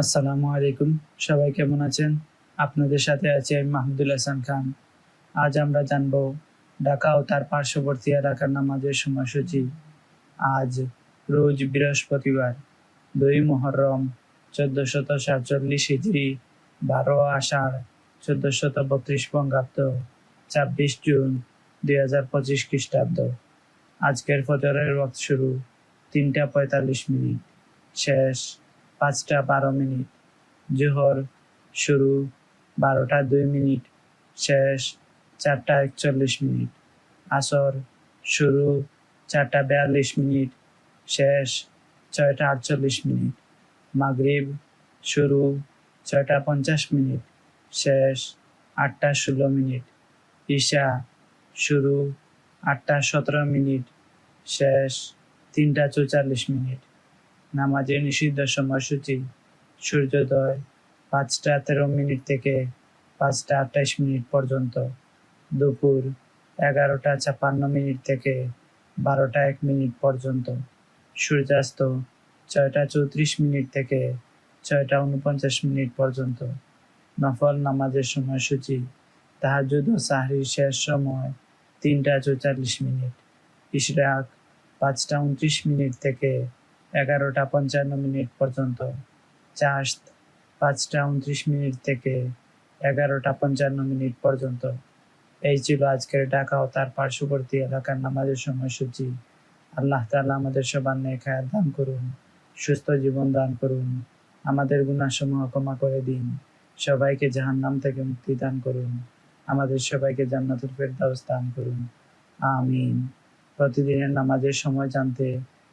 আসসালামু আলাইকুম। সবাই কেমন আছেন? আপনাদের সাথে আছে আমি মাহমুদুল হাসান খান। আজ আমরা জানব ঢাকা ও তার পার্শ্ববর্তী এলাকার নামাজের সময়সূচি। আজ রোজ বৃহস্পতিবার, দুই মহরম, চোদ্দশত সাতচল্লিশ হিজড়ি বারো আষাঢ়, চোদ্দশত বত্রিশ বঙ্গাব্দ, ছাব্বিশ জুন দুই হাজার পঁচিশ খ্রিস্টাব্দ। আজকের ফজরের ওয়াক্ত শুরু তিনটা পঁয়তাল্লিশ মিনিট। শেষ পাঁচটা বারো মিনিট। জোহর শুরু বারোটা দুই মিনিট, শেষ চারটা একচল্লিশ মিনিট, আসর শুরু চারটা বিয়াল্লিশ মিনিট, শেষ ছয়টা আটচল্লিশ মিনিট, মাগরিব শুরু ছয়টা পঞ্চাশ মিনিট, শেষ আটটা ষোলো মিনিট, ঈশা শুরু আটটা সতেরো মিনিট, শেষ তিনটা চৌচল্লিশ মিনিট। নামাজের নিষিদ্ধ সময়সূচি, সূর্যোদয় পাঁচটা তেরো মিনিট থেকে পাঁচটা আঠাইশ মিনিট পর্যন্ত, দুপুর এগারোটা ছাপ্পান্ন মিনিট থেকে বারোটা এক মিনিট পর্যন্ত, সূর্যাস্ত ছয়টা চৌত্রিশ মিনিট থেকে ছয়টা উনপঞ্চাশ মিনিট পর্যন্ত। নফল নামাজের সময়সূচি তাহাজুদ ও সাহরির শেষ সময় তিনটা চৌচল্লিশ মিনিট, ইশরাক পাঁচটা উনত্রিশ মিনিট থেকে এগারোটা পঞ্চান্ন মিনিট পর্যন্ত। চাষ পাঁচটা উনত্রিশ মিনিট থেকে এগারোটা পঞ্চান্ন মিনিট পর্যন্ত। এই ছিল আজকের ঢাকা ও তার পার্শ্ববর্তী এলাকার নামাজের সময়সূচি। আল্লাহ তাআলা আমাদের সবার নেখায় দান করুন, সুস্থ জীবন দান করুন, আমাদের গুণাসমূহ ক্ষমা করে দিন, সবাইকে জাহান্নাম থেকে মুক্তি দান করুন, আমাদের সবাইকে জান্নাতুল ফেরদাউস দান করুন। আমিন। প্রতিদিনের নামাজের সময় জানতে